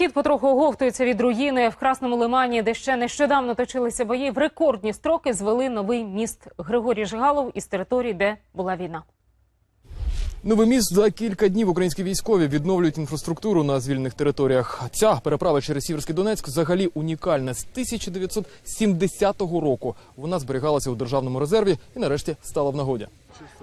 схід потроху оговтується від руїни в Красному Лимані, де ще нещодавно точилися бої. В рекордні строки звели новий міст Григорій Жигалов із території, де була війна. Новий міст за кілька днів українські військові відновлюють інфраструктуру на звільнених територіях. Ця переправа через Сіверський Донецьк взагалі унікальна з 1970 року. Вона зберігалася у державному резерві і нарешті стала в нагоді.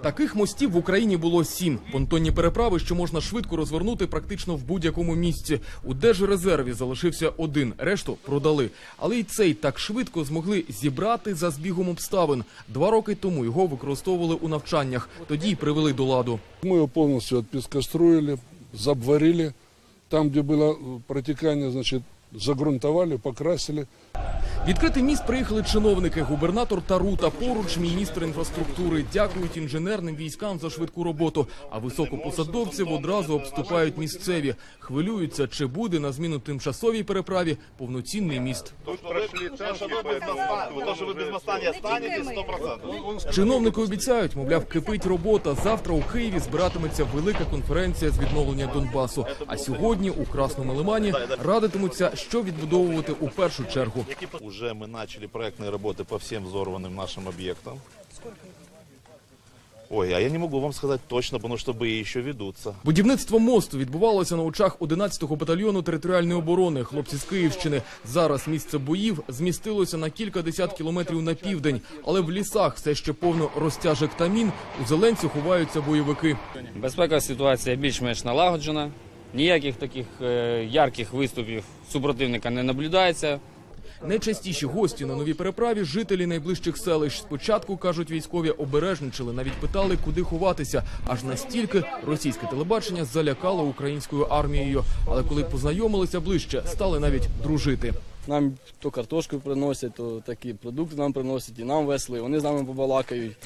Таких мостів в Україні було сім понтонні переправи, що можна швидко розвернути практично в будь-якому місці. У держрезерві залишився один, решту продали. Але й цей так швидко змогли зібрати за збігом обставин. Два роки тому його використовували у навчаннях. Тоді й привели до ладу. Мы его полностью отпескостроили, забварили. Там, где было э, протекание, значит, загрунтовали, покрасили. Відкрити міст приїхали чиновники, губернатор Тарута, поруч міністр інфраструктури. Дякують інженерним військам за швидку роботу. А високопосадовців одразу обступають місцеві. Хвилюються, чи буде на зміну тимчасовій переправі повноцінний міст. Тут без моста, то, без моста не процентов. Чиновники обіцяють, мовляв, кипить робота. Завтра у Києві збиратиметься велика конференція з відновлення Донбасу. А сьогодні у Красному Лимані радитимуться, що відбудовувати у першу чергу. Уже мы начали проектные работы по всем взорванным нашим объектам. Ой, а я не могу вам сказать точно, потому что бои еще ведутся. Будівництво мосту відбувалося на очах 11-го батальйону територіальної оборони. Хлопці з Київщини. Зараз місце боїв змістилося на кілька десят кілометрів на південь, але в лісах все ще повно розтяжек та мін. У зеленці ховаються бойовики. Безпекова ситуація більш-менш налагоджена. Ніяких таких е, ярких виступів супротивника не наблюдається. Найчастіші гості на новій переправі жителі найближчих селищ. Спочатку кажуть військові обережничали, навіть питали, куди ховатися. Аж настільки російське телебачення залякало українською армією. Але коли познайомилися ближче, стали навіть дружити. Нам то картошку приносять, то такі продукти нам приносять, і нам весело, і вони з нами побалакають.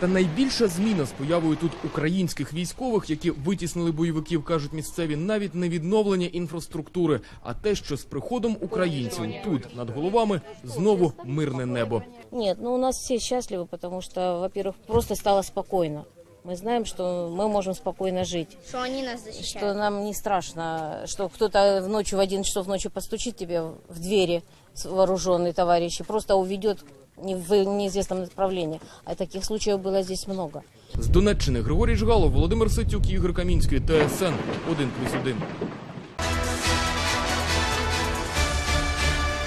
Та найбільша зміна з появою тут українських військових, які витіснили бойовиків, кажуть місцеві, навіть не відновлення інфраструктури, а те, що з приходом українців тут над головами знову мирне небо. Нет, ну у нас все счастливы, потому что, во-первых, просто стало спокойно. Мы знаем, что мы можем спокойно жить, Что они нас защищают. что нам не страшно, что кто-то в ночью в 11 часов ночи постучит тебе в двери с- вооруженный товарищ и просто уведет не в неизвестном направлении. А таких случаев было здесь много. З Донеччини Григорій Жгалов, Володимир Ситюк, Ігор Камінський, ТСН 1+,1.